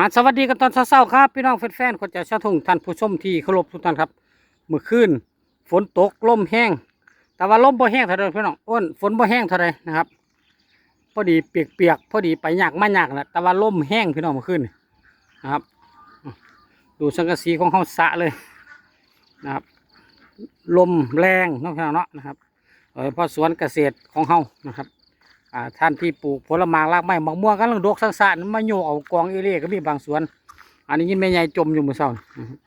อ่าสวัสดีกันตอนเช้าๆครับ พี่น้องแฟนๆคนจะชาทุ่งท่านผู้ชมที่เคารพทุกท่านครับเมื่อคืนฝนตกลมแห้ง แต่ว่าลมบ่แห้งเท่าไรพี่น้องอ้นฝนบ่แห้งเท่าไรนะครับ พอดีเปียกๆพอดีไปหยากมายากแหละแต่ว่าลมแห้งพี่น้องเมื่อคืนนะครับ ดูสังกะสีของเขาสะเลยนะครับ ลมแรงน้องพี่น้องเนาะนะครับโดยเฉพาะสวนเกษตรของเขานะครับ ท่านที่ปลูกผลไม้รากไม้มะม่วงกำลังดกสังสารมาโยเอากองเอเล่ก็มีบางสวน อันนี้ยินแม่ใหญ่จมอยู่มือเศร้านี่นะครับ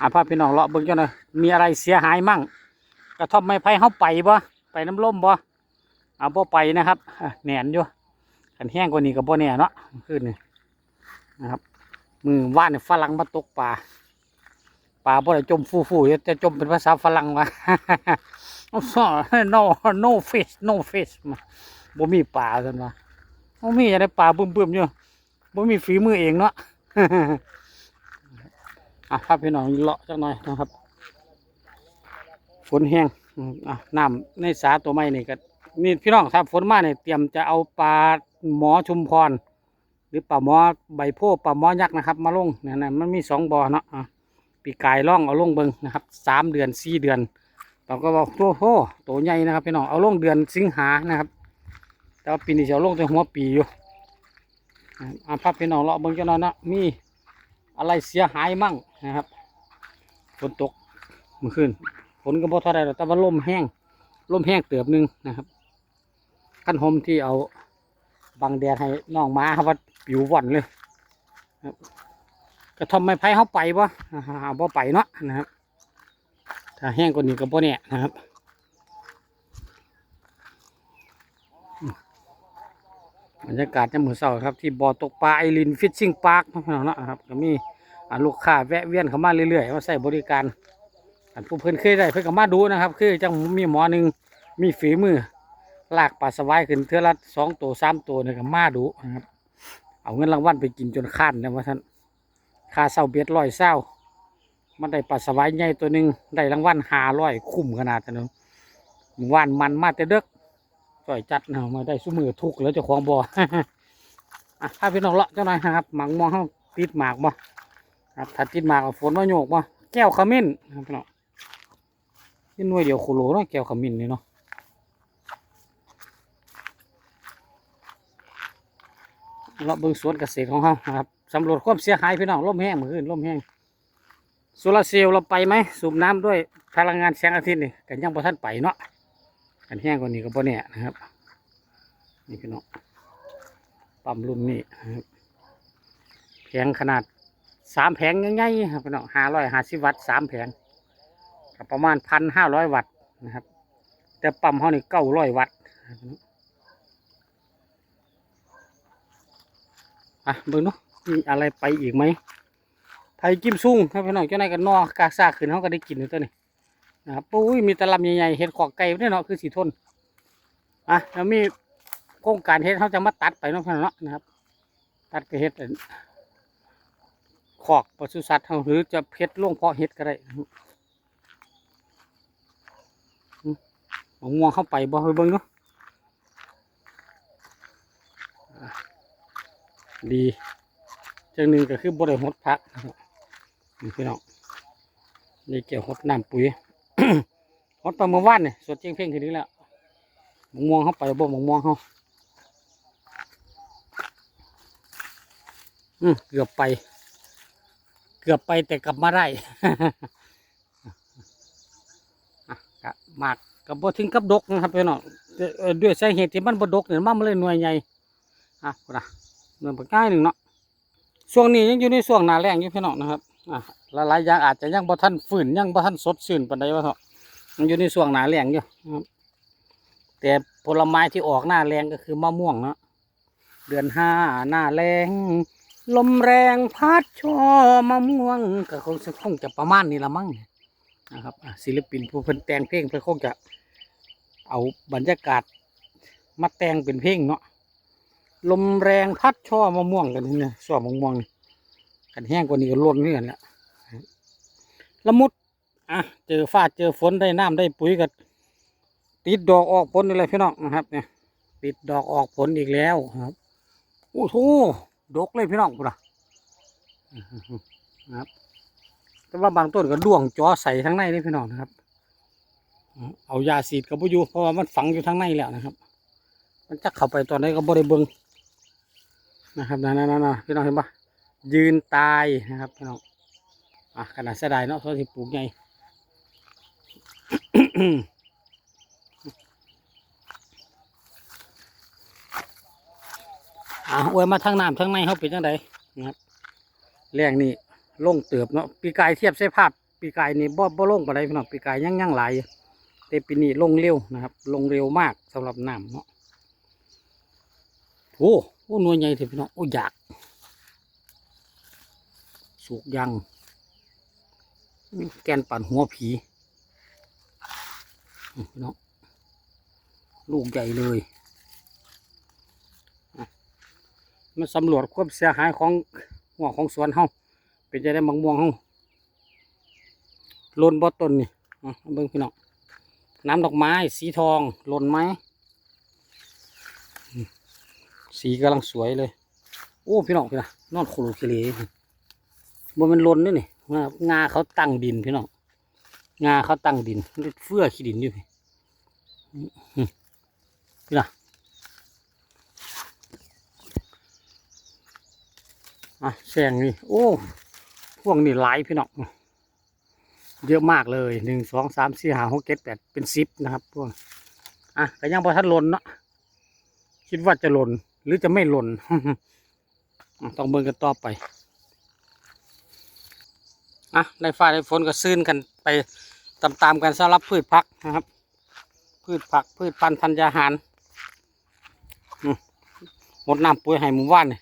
อาพาพี่น้องเลาะเบิ่งจังหน่อยมีอะไรเสียหายมั่ง กระท่อมไม้ไผ่เฮาไปบ่ไปน้ำล่มบ่เอาบ่ไปนะครับแหนนอยู่กันแห้งกว่านี้ก็บ่แน่เนาะขึ้นนี่นะครับ มือว่านฝรั่งมาตกปลาปลาบ่ได้จมฟูๆอยู่แต่จมเป็นภาษาฝรั่งว่า no no fish no fish มา บ่มีป่าสันว่าบ่มีจะได้ป่าบึ้มๆอยู่บ่มีฝีมือเองเนาะอะพาพี่น้องเลาะจักหน่อยนะครับ ฝนแห้งอะน้ำในสาตัวไม้นี่ก็นี่พี่น้องถ้าฝนมาเนี่ยเตรียมจะเอาปลาหมอชุมพร หรือปลาหมอใบโพว์ปลาหมอยักษ์นะครับ มาลงเนี่ยนะมันมีสองบ่อเนาะอะปีกายล่องเอาลงเบิงนะครับสามเดือนสี่เดือนเราก็บอกโอ้โหตัวใหญ่นะครับพี่น้องเอาลงเดือนสิงหานะครับ แต่ว่าปีนี้จะเอาลงแต่หัวปีอยู่อ่าภาพพี่น้องเลาะเบิ่งจังหน่อยนะมีอะไรเสียหายมั่งนะครับฝนตกเมื่อคืนฝนก็บ่เท่าไรแต่ว่าลมแห้งลมแห้งเติบหนึงนะครับขั้นหมที่เอาบังแดดให้น้องมาครับว่าปิวว่อนเลยกระทอมไม้ไผ่เขาไปบ่อ่าหาบ่ไปเนาะนะครับถ้าแห้งกว่านี้ก็บ่เนี่ยนะครับ บรรยากาศยามมื้อเช้าครับที่บ่อตกปลาไอรินฟิชชิ่งพาร์คนะครับก็มีลูกค้าแวะเวียนเข้ามาเรื่อยๆมาใช้บริการอันผู้เพิ่นเคยได้เพิ่นก็มาดูนะครับ คือจังมีหมอหนึ่งมีฝีมือลากปลาสวายขึ้นเทือละสองตัวสามตัวเนี่ยก็มาดูนะครับ เอาเงินรางวัลไปกินจนข้านนะว่าท่านค่าเศร้าเบ็ดร้อยเศร้ามันได้ปลาสวายใหญ่ตัวหนึ่งได้รางวัลหาร้อยคุ้มขนาดนั้นหมู่านมันมาแต่เด็ก จ่อยจัดเนาะมาได้สู้มือทุกแล้วเจ้าของบ่ออะถ้าพี่น้องเลาะเจ้าหน่อยนะครับหมังมองเขาติดหมากบ่ครับถ้าติดหมากฝนมาโยกบ่แก้วขมิ้นครับพี่น้องนี่หน่วยเดียวโคโลเนาะแก้วขมิ้นนี่เนาะเลาะเบิ่งสวนเกษตรของเขาครับสำรวจความเสียหายพี่น้องลมแห้งมืออื่นลมแห้งโซลาร์เซลล์เราไปไหมสูบน้ำด้วยพลังงานแสงอาทิตย์นี่กันยังบ่ทันไปเนาะ กันแห้งกว่านี้ก็บ่แน่นะครับ นี่พี่น้องปั๊มรุ่นนี้นะครับแผงขนาดสามแผงง่ายๆครับพี่น้องห้าร้อยห้าสิบวัตต์สามแผงก็ประมาณพันห้าร้อยวัตต์นะครับ แต่ปั๊มเขานี่เก้าร้อยวัตต์อะเบิ่งเนาะมีอะไรไปอีกไหมไผ่กิมซุ่งครับพี่น้องเจ้านายกันนอกากซากขึ้นเขาก็ได้กินอยู่ตัวนี้ นะครับปุ้ยมีตะลำใหญ่ๆเห็ดขอกไก่เนี่ยเนาะคือสีทนอะแล้วมีโครงการเห็ดเขาจะมาตัดไปเนาะพี่น้องเนาะนะครับ ตัดไปเห็ดขอกปศุสัตว์เขาหรือจะเห็ดล่วงเพาะเห็ดก็ได้นะครับอืมมะม่วงเข้าไปบ่ไปเบิ่งเนาะดีจังหนึ่งก็คือบริหดพักนี่พี่น้องนี่เกี่ยวหดน้ำปุ๋ย ฮอดไปเมื่อวานเนี่ยสดเจียงเพ่งคืนนี้แล้วมะม่วงเขาไปบ่มะม่วงเขาอืมเกือบไป เกือบไปแต่กลับมาได้ะกะมากกับบ่ถึงกับดกนะครับพี่น้องแต่เอ่อด้วยสาเหตุที่มันบ่ดกเนี่ยมันเลยหน่วยใหญ่อะพุ่นนะหน่วยปากง่ายหนึ่งเนาะช่วงนี้ยังอยู่ในช่วงหนาแรงอยู่พี่น้องนะครับ อะหลายๆอย่างอาจจะยังบ่ทันฝืนยังบ่ทันสดชื่นปานใดว่าเถอะมันอยู่ในช่วงหนาแรงอยู่ครับแต่ผลไม้ที่ออกหน้าแรงก็คือมะม่วงเนาะเดือนห้าหน้าแรงลมแรงพัดช่อมะม่วงก็คงจะคงจะประมาณนี้ละมั้งนะครับศิลปินผู้เพิ่นแต่งเพลงเพิ่นคงจะเอาบรรยากาศมาแต่งเป็นเพลงเนาะลมแรงพัดช่อมะม่วงกันนี่เนี่ยช่อมะม่วงนี่ันแห้งกว่านี้ก็ล้นนี่กันละละมุดอะเจอฟ้าเจอฝนได้น้ำได้ปุ๋ยก็ติดดอกออกผลนี่เลยพี่น้องนะครับ เนี่ย ติดดอกออกผลอีกแล้วครับโอ้โหดกเลยพี่น้องพุ่นนะนะครับ แต่ว่าบางต้นก็ด้วงจอใส่ทั้งในนี่พี่น้องนะครับ เอายาสีดกับพอยู่เพราะว่ามันฝังอยู่ทั้งในแล้วนะครับ มันจะเข้าไปตอนไหนก็บ่ได้เบิงนะครับนั่นๆๆๆพี่น้องเห็นปะ ยืนตายนะครับพี่น้องอะขนาดเสียดายเนาะเขาที่ปลูกใหญ่อะอวยมาทางน้ำทางในเขาเป็นจังไดนะครับแรงนี่ลงเติบเนาะปีกายเทียบใช้ภาพปีกายนี่บ่บ่ล่งปานใดพี่น้องปีกายยังยังไหลแต่ปีนี้ลงเร็วนะครับ ลงเร็วมากสำหรับน้ำเนาะโอ้โอ้หน่วยใหญ่ถอะพี่น้องโอ้อยาก สุกยัง แกนปั่นหัวผีอื้อพี่น้องลูกใหญ่เลยมาสำรวจความเสียหายของหัวของสวนเฮาเป็นจะได้มังม่วงเฮาลนบ่ต้นนี่อะเบิ่งพี่น้องน้ำดอกไม้ สีทองหล่นไหมอืมสีกำลังสวยเลย โอ้ พี่น้องพี่นะนอนโคโลเคเล บนมันล่นด้วยนี่งางาเขาตั้งดินพี่น้องงาเขาตั้งดินเฟื่อขี้ดินอยู่พี่อืมพี่นะอะแซงนี่โอ้พวกนี่หลายพี่น้องเยอะมากเลยหนึ่งสองสามสี่ห้าหกเจ็ดแปดเป็นสิบนะครับพวกอะแต่ยังพอทัดหล่นเนาะคิดว่าจะหล่นหรือจะไม่หล่นต้องเบิ่งกันต่อไป อะได้ฟ้าได้ฝนก็ซื่นกันไปตามๆกันสำหรับพืชผักนะครับ พืชผักพืชพันธุ์ธัญญาหารอืมหมดน้ำปุ๋ยให้หมู่บ้านเนี่ย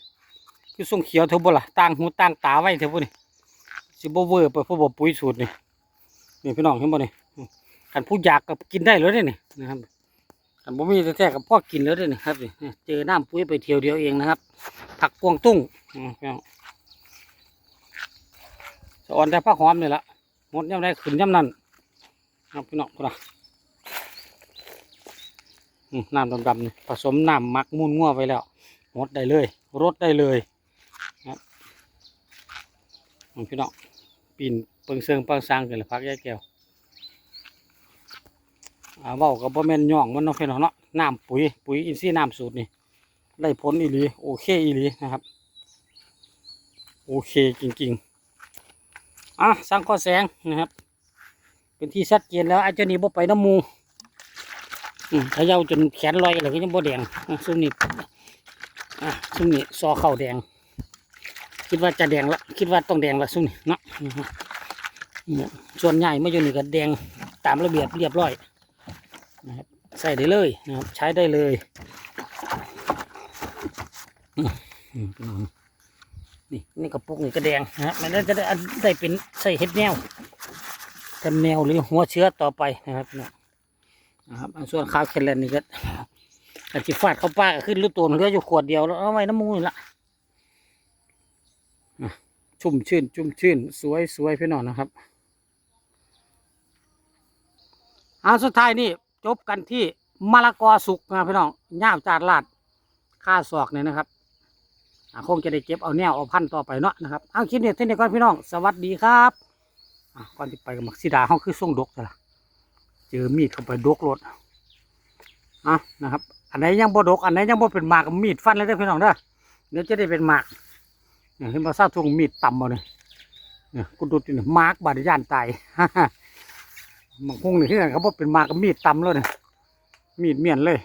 คือส่งเขียวเท่าบ่ล่ะต่างหูต่างตาไว้เท่าบ่นี่สิบ่เวอร์ไปพราะบ่ปุ๋ยสูตรนี่นี่พี่น้องเห็นบ่นี่คันผู้อยากก็กินได้เลยเด้นี่นะครับคันบ่มีแท้ๆก็พอกินแล้วเด้นี่ครับนี่เจอน้ำปุ๋ยไปเที่ยวเดียวเองนะครับ ผักกวางตุ้งอืมพี่น้อง สะออนแต่ผักหอมนี่ละหมดยามใดขึ้นยามนั้นครับพี่น้องพุ่นนะน้ำดำๆนี่ผสมน้ำหมักมูนงัวไว้แล้วหมดได้เลยรดได้เลยของพี่น้องปีนเปิงเซิงเปิงซางกันเลยพักยายแก้วอ่าเว้ากับบ่แม่นย่องมันเนาะพี่น้องเนาะน้ำปุ๋ยปุ๋ยอินทรีย์น้ำสูตรนี่ได้ผลอีหลีโอเคอีหลีนะครับ โอเคจริงๆ อะสังข้อแสงนะครับ เป็นที่ชัดเจนแล้วไอ้เจ้านี่บ่ไปน้ำมูอืมเขย่าจนแขนลอยเลยก็ยังบ่แดงซุ่มนี่อะซุ่มนี่ซอเข่าแดง คิดว่าจะแดงละคิดว่าต้องแดงละซุ่มนี่เนาะเนี่ยส่วนใหญ่ไม่อยู่นี่ก็แดงตามระเบียบเรียบร้อยนะครับใส่ได้เลยนะครับใช้ได้เลยอืมอืม นี่นี่กระปุกนี่ก็แดงนะฮะมันจะได้ได้เป็นใส่เห็ดแนวทำแนวหรือหัวเชื้อต่อไปนะครับนะครับส่วนข้าวแคลนนี่ก็อาจจะฟาดเข้าป้าก็ขึ้นรูตัวเหลืออยู่ขวดเดียวแล้วเอาไว้น้ำมูกนี่ละชุ่มชื่น ชุ่มชื่น สวยสวยพี่น้องนะครับเอาสุดท้ายนี่จบกันที่มะละกอสุกนะพี่น้องย่าจาดลาดค่าศอกเนี่ยนะครับ คงจะได้เก็บเอาแนวเอาพันต่อไปเนาะนะครับเอาคลิปนี้เท่านี้ก่อนพี่น้อง สวัสดีครับก่อนที่ไปกับมักซิดาเขาคือส่งดกจ้ะล่ะเจอมีดเข้าไปดกรถอะนะครับ อันไหนยังบ่ดก อันไหนยังบ่เป็นหมากมีดฟันเลยเด้พี่น้องเด้อเดี๋ยวจะได้เป็นหมากเนี่ยเห็นบ่ซาทุ่งมีดต่ำบ่เนี่ยเนี่ยกูดูติเนี่ยมากบาดย่านตายบางพงนี่ที่นั่นเขาบอกเป็นหมากกับมีดต่ำเลยเนี่ยมีดเมียนเลย